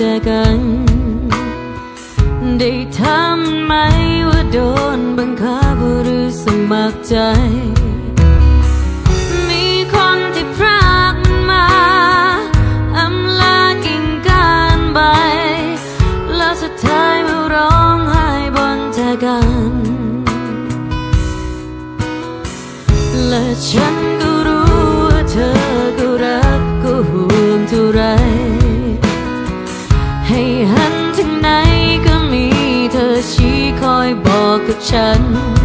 จอกัน ได้ทำไหมว่าโดนบังคับหรือสมัครใจ มีคนที่พรากมาอำลากิ่งการใบ แล้วสุดท้ายมาร้องไห้บนเธอกัน และฉันก็ ฉัน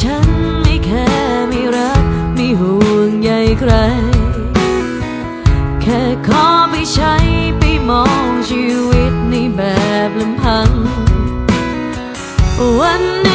ฉันไม่แค่ไม่รักไม่ห่วงใยใคร แค่ขอไปใช้ไปมองชีวิตในแบบลำพังวัน